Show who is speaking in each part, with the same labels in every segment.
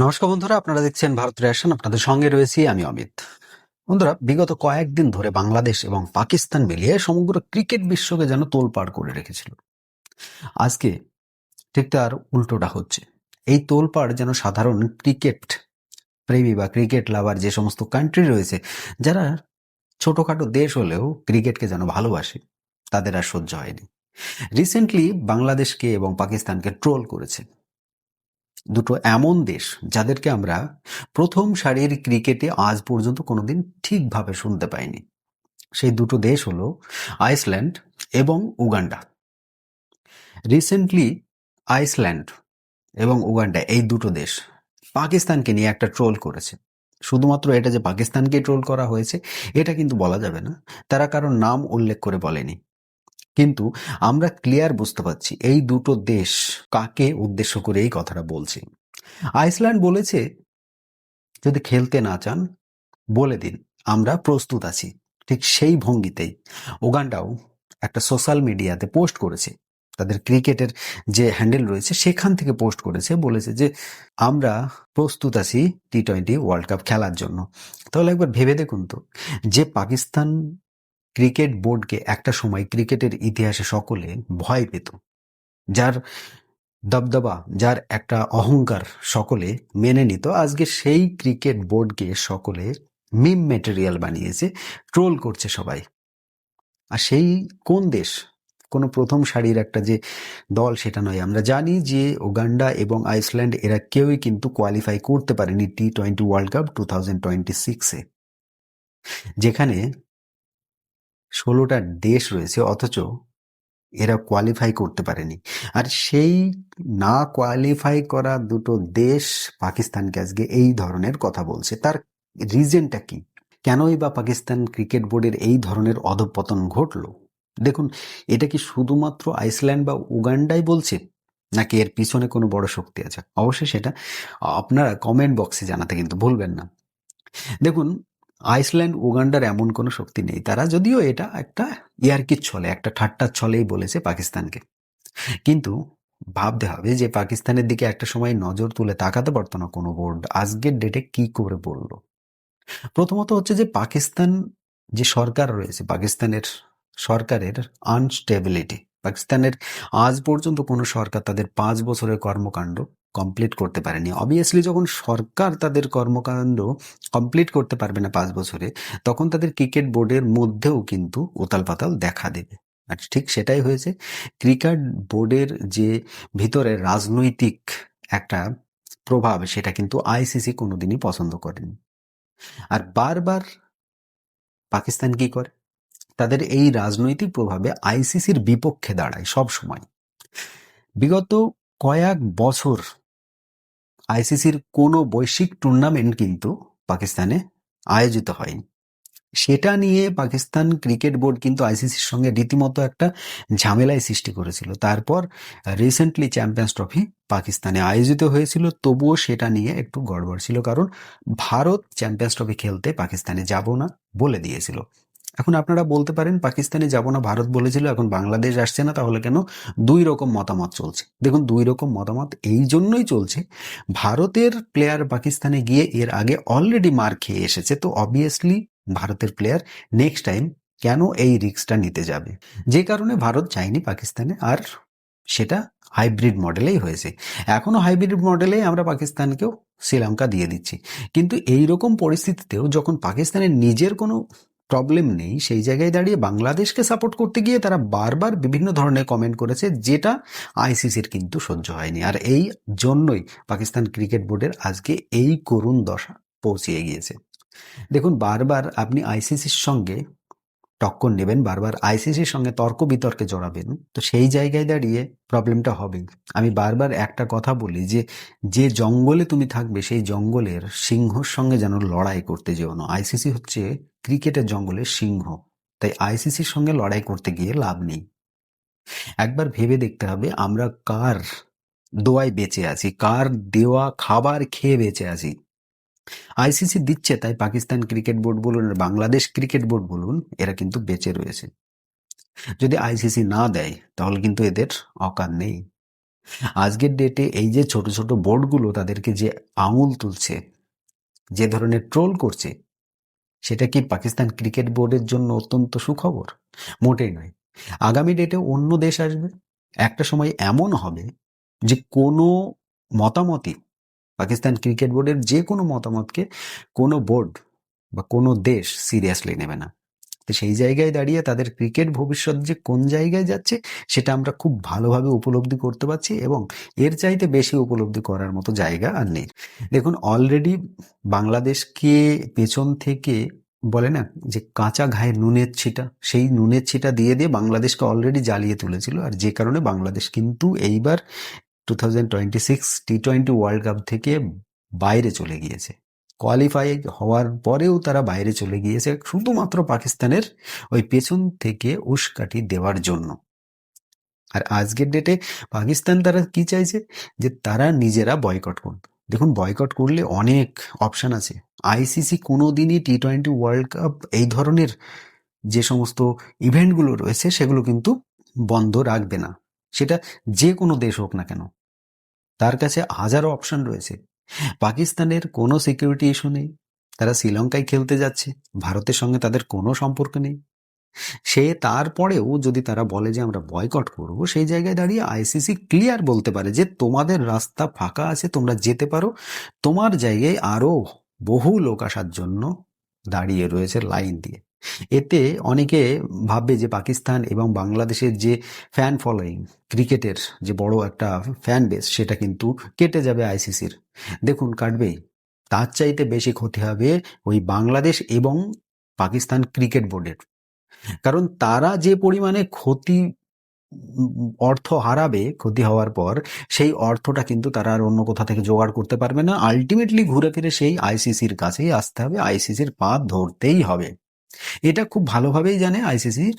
Speaker 1: নমস্কার বন্ধুরা, আপনারা দেখছেন ভারত রেশন, আপনাদের সঙ্গে রয়েছি আমি অমিত। বন্ধুরা, বিগত কয়েকদিন ধরে বাংলাদেশ এবং পাকিস্তান মিলিয়ে সমগ্র ক্রিকেট বিশ্বকে যেন তোলপাড় করে রেখেছিল। আজকে ঠিক তার উল্টোটা হচ্ছে। এই তোলপাড় যেন সাধারণ ক্রিকেট প্রেমী বা ক্রিকেট লাভার যে সমস্ত কান্ট্রি রয়েছে, যারা ছোটোখাটো দেশ হলেও ক্রিকেটকে যেন ভালোবাসে, তাদের আর সহ্য হয়নি। রিসেন্টলি বাংলাদেশকে এবং পাকিস্তানকে ট্রোল করেছে। দুটো এমন দেশ যাদেরকে আমরা প্রথম সারির ক্রিকেটে আজ পর্যন্ত কোনোদিন ঠিকভাবে শুনতে পাইনি। সেই দুটো দেশ হলো আইসল্যান্ড এবং উগান্ডা। রিসেন্টলি আইসল্যান্ড এবং উগান্ডা এই দুটো দেশ পাকিস্তানকে নিয়ে একটা ট্রোল করেছে। শুধুমাত্র এটা যে পাকিস্তানকে ট্রোল করা হয়েছে, এটা কিন্তু বলা যাবে না। তারা কারোর নাম উল্লেখ করে বলেনি। কিন্তু আমরা ক্লিয়ার বুঝতে পারছি এই দুটো দেশ কাকে উদ্দেশ্য করে এই কথাটা বলছি। আইসল্যান্ড বলেছে, যদি খেলতে না চান, বলে দিন, আমরা প্রস্তুত আছি। ঠিক সেই ভঙ্গিতেই ওগান্ডাও একটা সোশ্যাল মিডিয়াতে পোস্ট করেছে। তাদের ক্রিকেটের যে হ্যান্ডেল রয়েছে, সেখান থেকে পোস্ট করেছে, বলেছে যে, আমরা প্রস্তুত আছি টি টোয়েন্টি ওয়ার্ল্ড কাপ খেলার জন্য। তাহলে একবার ভেবে দেখুন তো, যে পাকিস্তান ক্রিকেট বোর্ডকে একটা সময় ক্রিকেটের ইতিহাসে সকলে ভয় পেত। যার দবদবা, যার একটা অহংকার সকলে মেনে নিত। আজকে সেই ক্রিকেট বোর্ডকে সকলে মিম মেটেরিয়াল বানিয়েছে, ট্রোল করছে সবাই। আর সেই কোন দেশ? কোনো প্রথম সারির একটা যে দল সেটা নয়। আমরা জানি যে ওগান্ডা এবং আইসল্যান্ড এরা কেউই কিন্তু কোয়ালিফাই করতে পারেনি T twenty world cup two thousand twenty সিক্সে যেখানে ষোলোটা দেশ রয়েছে, অথচ এরা কোয়ালিফাই করতে পারেনি। আর সেই না কোয়ালিফাই করা দুটো দেশ পাকিস্তানকে আজকে এই ধরনের কথা বলছে। তার রিজনটা কি? কেনই বা পাকিস্তান ক্রিকেট বোর্ডের এই ধরনের অধপতন ঘটলো? দেখুন, এটা কি শুধুমাত্র আইসল্যান্ড বা উগান্ডাই বলছে? নাকি এর পিছনে কোনো বড় শক্তি আছে? অবশ্যই সেটা আপনারা কমেন্ট বক্সে জানাতে কিন্তু ভুলবেন না। দেখুন আইসল্যান্ড, উগান্ডার এমন কোনো শক্তি নেই। তারা যদিও এটা একটা ইয়ার্কির ছলে, একটা ঠাট্টার ছলেই বলেছে পাকিস্তানকে। কিন্তু ভাবতে হবে যে পাকিস্তানের দিকে একটা সময় নজর তুলে তাকাতে পারতো না কোনো বোর্ড। আজকের ডেটে কি করে বলল? প্রথমত হচ্ছে যে পাকিস্তান, যে সরকার রয়েছে, পাকিস্তানের সরকারের আনস্টেবিলিটি পাকিস্তানের আজ পর্যন্ত কোনো সরকার তাদের পাঁচ বছরের কর্মকাণ্ড কমপ্লিট করতে পারেনি। অবভিয়াসলি যখন সরকার তাদের কর্মকাণ্ড কমপ্লিট করতে পারবে না পাঁচ বছরে, তখন তাদের ক্রিকেট বোর্ডের মধ্যেও কিন্তু উতাল পাতাল দেখা দেবে। আর ঠিক সেটাই হয়েছে। ক্রিকেট বোর্ডের যে ভিতরে রাজনৈতিক একটা প্রভাব, সেটা কিন্তু আইসিসি কোনোদিনই পছন্দ করেনি। আর বারবার পাকিস্তান কি করে? তাদের এই রাজনৈতিক প্রভাবে আইসিসির বিপক্ষে দাঁড়ায় সব সময় বিগত কয়েক বছর আইসিসির কোনো বৈশ্বিক টুর্নামেন্ট কিন্তু পাকিস্তানে আয়োজিত হয়নি। সেটা নিয়ে পাকিস্তান ক্রিকেট বোর্ড কিন্তু আইসিসির সঙ্গে রীতিমতো একটা ঝামেলায় সৃষ্টি করেছিল। তারপর রিসেন্টলি চ্যাম্পিয়ন্স ট্রফি পাকিস্তানে আয়োজিত হয়েছিল। তবুও সেটা নিয়ে একটু গড়বড় ছিল কারণ ভারত চ্যাম্পিয়ন্স ট্রফি খেলতে পাকিস্তানে যাব না বলে দিয়েছিল। এখন আপনারা বলতে পারেন পাকিস্তানে যাব না, ভারত বলেছিল, এখন বাংলাদেশ আসছে না, তাহলে কেন দুই রকম মতামত চলছে। দেখুন, দুই রকম মতামত এই জন্যই চলছে, ভারতের প্লেয়ার পাকিস্তানে গিয়ে এর আগে অলরেডি মার খেয়ে এসেছে, তো অবভিয়াসলি ভারতের প্লেয়ার নেক্সট টাইম কেন এই রিস্কটা নিতে যাবে? যে কারণে ভারত চায়নি পাকিস্তানে, আর সেটা হাইব্রিড মডেলেই হয়েছে। এখনও হাইব্রিড মডেলে আমরা পাকিস্তানকেও শ্রীলঙ্কা দিয়ে দিচ্ছি। কিন্তু এই রকম পরিস্থিতিতেও যখন পাকিস্তানের নিজের কোনো প্রবলেম নেই। সেই জায়গায় দাঁড়িয়ে বাংলাদেশকে সাপোর্ট করতে গিয়ে তারা বারবার বিভিন্ন ধরনের কমেন্ট করেছে, যেটা আইসিসির কিন্তু সহ্য হয়নি। আর এই জন্যই পাকিস্তান ক্রিকেট বোর্ডের আজকে এই করুণ দশা পৌঁছিয়ে গিয়েছে। দেখুন, বারবার আপনি আইসিসির সঙ্গে টক্কর নেবেন, বারবার আইসিসির সঙ্গে তর্ক বিতর্কে জড়াবেন, তো সেই জায়গায় দাঁড়িয়ে প্রবলেমটা হবে। আমি বারবার একটা কথা বলি যে যে জঙ্গলে তুমি থাকবে, সেই জঙ্গলের সিংহর সঙ্গে যেন লড়াই করতে যেও না। আইসিসি হচ্ছে ক্রিকেটের জঙ্গলের সিংহ, তাই আইসিসির সঙ্গে লড়াই করতে গিয়ে লাভ নেই। একবার ভেবে দেখতে হবে, আমরা কার দোয়ায় বেঁচে আছি, কার দেওয়া খাবার খেয়ে বেঁচে আছি। আইসিসি দিচ্ছে, তাই পাকিস্তান ক্রিকেট বোর্ড বলুন বাংলাদেশ ক্রিকেট বোর্ড বলুন, এরা কিন্তু বেঁচে রয়েছে। যদি আইসিসি না দেয়, তাহলে কিন্তু এদের অকার নেই। আজকের ডেটে এই যে ছোট ছোট বোর্ডগুলো তাদেরকে যে আঙুল তুলছে, যে ধরনের ট্রোল করছে, সেটা কি পাকিস্তান ক্রিকেট বোর্ডের জন্য অত্যন্ত সুখবর? মোটেই নয়। আগামী ডেটে অন্য দেশ আসবে। একটা সময় এমন হবে যে কোনো মতামতই পাকিস্তান ক্রিকেট বোর্ডের যে কোনো মতামতকে কোনো বোর্ড বা কোনো দেশ সিরিয়াসলি নেবে না। তো সেই জায়গায় দাঁড়িয়ে তাদের ক্রিকেট ভবিষ্যৎ যে কোন জায়গায় যাচ্ছে সেটা আমরা খুব ভালোভাবে উপলব্ধি করতে পারছি এবং এর চাইতে বেশি উপলব্ধি করার মতো জায়গা আর নেই। দেখুন অলরেডি বাংলাদেশকে পেছন থেকে বলে না যে কাঁচা ঘায়ে নুনের ছিটা, সেই নুনের ছিটা দিয়ে দিয়ে বাংলাদেশকে অলরেডি জ্বালিয়ে তুলেছিল। আর যে কারণে বাংলাদেশ কিন্তু এইবার two thousand twenty six T twenty world cup থেকে বাইরে চলে গিয়েছে। কোয়ালিফাই হওয়ার পরেও তারা বাইরে চলে গিয়েছে শুধুমাত্র পাকিস্তানের ওই পেছন থেকে উস্কাটি দেওয়ার জন্য। আর আজকের ডেটে পাকিস্তান তারা কি চাইছে? যে তারা নিজেরা বয়কট করবে দেখুন বয়কট করলে অনেক অপশান আছে। আইসিসি কোনো দিনই টি টোয়েন্টি ওয়ার্ল্ড কাপ এই ধরনের যে সমস্ত ইভেন্টগুলো রয়েছে সেগুলো কিন্তু বন্ধ রাখবে না। সেটা যে কোনো দেশ হোক না কেন। তার কাছে হাজারো অপশন রয়েছে। পাকিস্তানের কোনো সিকিউরিটি ইস্যু নেই। তারা শ্রীলঙ্কায় খেলতে যাচ্ছে। ভারতের সঙ্গে তাদের কোনো সম্পর্ক নেই। সে তারপরেও যদি তারা বলে যে আমরা বয়কট করব, সেই জায়গায় দাঁড়িয়ে আইসিসি ক্লিয়ার বলতে পারে যে তোমাদের রাস্তা ফাঁকা আছে, তোমরা যেতে পারো। তোমার জায়গায় আরও বহু লোক আসার জন্য দাঁড়িয়ে রয়েছে লাইন দিয়ে। এতে অনেকে ভাববে যে পাকিস্তান এবং বাংলাদেশের যে ফ্যান ফলোয়িং ক্রিকেটের যে বড় একটা ফ্যান বেস সেটা কিন্তু কেটে যাবে আইসিসির দেখুন কাটবেই তার চাইতে বেশি ক্ষতি হবে ওই বাংলাদেশ এবং পাকিস্তান ক্রিকেট বোর্ডের। কারণ তারা যে পরিমাণে ক্ষতি, অর্থ হারাবে ক্ষতি হওয়ার পর, সেই অর্থটা কিন্তু তারা আর অন্য কোথা থেকে জোগাড় করতে পারবে না। আলটিমেটলি ঘুরে ফিরে সেই আইসিসির কাছেই আসতে হবে। আইসিসির পা ধরতেই হবে। এটা খুব ভালোভাবেই জানে আইসিসির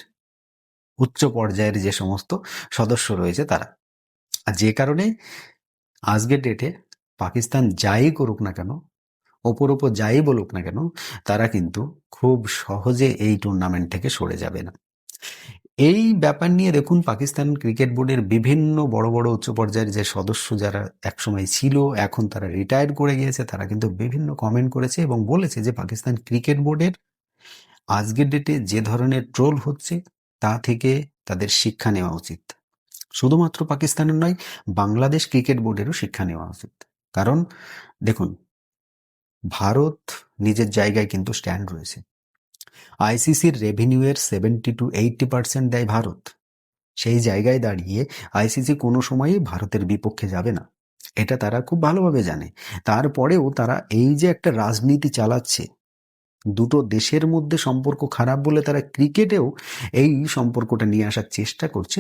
Speaker 1: উচ্চ পর্যায়ের যে সমস্ত সদস্য রয়েছে তারা। আর যে কারণে আজকের ডেটে পাকিস্তান যাই করুক না কেন, ওপর ওপর যাই বলুক না কেন, তারা কিন্তু খুব সহজে এই টুর্নামেন্ট থেকে সরে যাবে না। এই ব্যাপার নিয়ে দেখুন পাকিস্তান ক্রিকেট বোর্ডের বিভিন্ন বড় বড় উচ্চ পর্যায়ের যে সদস্য যারা একসময় ছিল, এখন তারা রিটায়ার করে গিয়েছে, তারা কিন্তু বিভিন্ন কমেন্ট করেছে এবং বলেছে যে পাকিস্তান ক্রিকেট বোর্ডের আজকের ডেটে যে ধরনের ট্রোল হচ্ছে, তা থেকে তাদের শিক্ষা নেওয়া উচিত। শুধুমাত্র পাকিস্তানের নয়, বাংলাদেশ ক্রিকেট বোর্ডেরও শিক্ষা নেওয়া উচিত। কারণ, দেখুন, ভারত নিজের জায়গায় কিন্তু স্ট্যান্ড রয়েছে। আইসিসির রেভিনিউয়ের সেভেন্টি টু এইটটি পার্সেন্ট দেয় ভারত। সেই জায়গায় দাঁড়িয়ে আইসিসি কোনো সময়ই ভারতের বিপক্ষে যাবে না। এটা তারা খুব ভালোভাবে জানে। তারপরেও তারা এই যে একটা রাজনীতি চালাচ্ছে দুটো দেশের মধ্যে সম্পর্ক খারাপ বলে তারা ক্রিকেটেও এই সম্পর্কটা নিয়ে আসার চেষ্টা করছে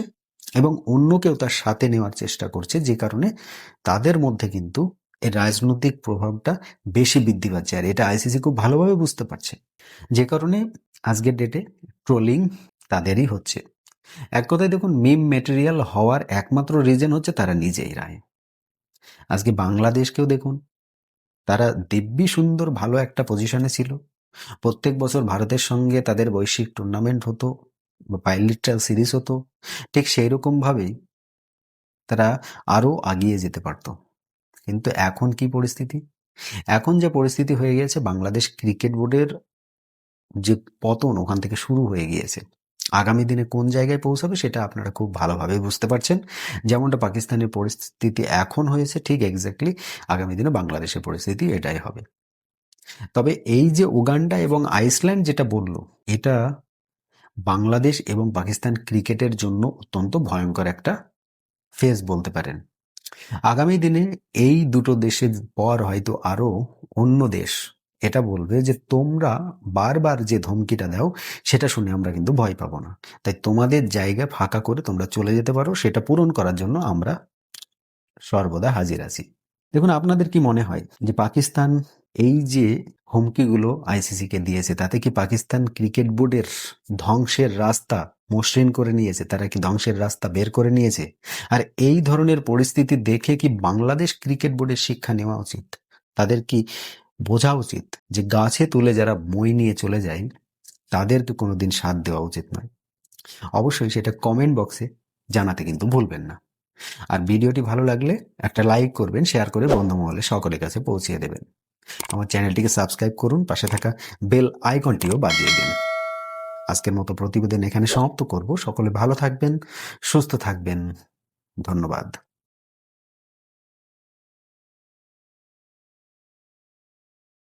Speaker 1: এবং অন্যকেও তার সাথে নেওয়ার চেষ্টা করছে, যে কারণে তাদের মধ্যে কিন্তু এর রাজনৈতিক প্রভাবটা বেশি বৃদ্ধি পাচ্ছে। আর এটা আইসিসি খুব ভালোভাবে বুঝতে পারছে, যে কারণে আজকের ডেটে ট্রোলিং তাদেরই হচ্ছে। এক কথায় দেখুন মিম মেটেরিয়াল হওয়ার একমাত্র রিজন হচ্ছে তারা নিজেই রায়। আজকে বাংলাদেশকেও দেখুন, তারা দিব্যি সুন্দর ভালো একটা পজিশনে ছিল। প্রত্যেক বছর ভারতের সঙ্গে তাদের বৈশ্বিক টুর্নামেন্ট হতো বা বাইলিটারাল সিরিজ হতো। ঠিক সেই রকমভাবেই তারা আরও আগিয়ে যেতে পারত। কিন্তু এখন কি পরিস্থিতি? এখন যে পরিস্থিতি হয়ে গিয়েছে, বাংলাদেশ ক্রিকেট বোর্ডের যে পতন ওখান থেকে শুরু হয়ে গিয়েছে। আগামী দিনে কোন জায়গায় পৌঁছাবে সেটা আপনারা খুব ভালোভাবে বুঝতে পারছেন। যেমনটা পাকিস্তানের পরিস্থিতি এখন হয়েছে, ঠিক এক্স্যাক্টলি আগামী দিনে বাংলাদেশের পরিস্থিতি এটাই হবে। তবে এই যে উগান্ডা এবং আইসল্যান্ড যেটা বলল, এটা বাংলাদেশ এবং পাকিস্তান ক্রিকেটের জন্য অত্যন্ত ভয়ঙ্কর একটা ফেজ বলতে পারেন। আগামী দিনে এই দুটো দেশের পর হয়তো আরও অন্য দেশ এটা বলবে যে, তোমরা বারবার যে ধমকিটা দাও, সেটা শুনে আমরা কিন্তু ভয় পাবো না। তাই তোমাদের জায়গা ফাঁকা করে তোমরা চলে যেতে পারো, সেটা পূরণ করার জন্য আমরা সর্বদা হাজির আছি। দেখুন, আপনাদের কি মনে হয় যে, পাকিস্তান এই যে হুমকিগুলো আইসিসিকে দিয়েছে, তাতে কি পাকিস্তান ক্রিকেট বোর্ডের ধ্বংসের রাস্তা মসৃণ করে নিয়েছে? তারা কি ধ্বংসের রাস্তা বের করে নিয়েছে? আর এই ধরনের পরিস্থিতি দেখে কি বাংলাদেশ ক্রিকেট বোর্ডের শিক্ষা নেওয়া উচিত? তাদের কি বোঝা উচিত যে গাছে তুলে যারা মই নিয়ে চলে যায়, তাদের তাদেরকে কোনোদিন সাথ দেওয়া উচিত নয়? অবশ্যই সেটা কমেন্ট বক্সে জানাতে কিন্তু ভুলবেন না। আর ভিডিওটি ভালো লাগলে একটা লাইক করবেন শেয়ার করে বন্ধু মহলে সকলের কাছে পৌঁছিয়ে দেবেন। আমার চ্যানেলটিকে সাবস্ক্রাইব করুন, পাশে থাকা বেল আইকনটিও বাজিয়ে দিন। আজকের মতো প্রতিবেদন এখানে সমাপ্ত করব। সকলে ভালো থাকবেন, সুস্থ থাকবেন। ধন্যবাদ।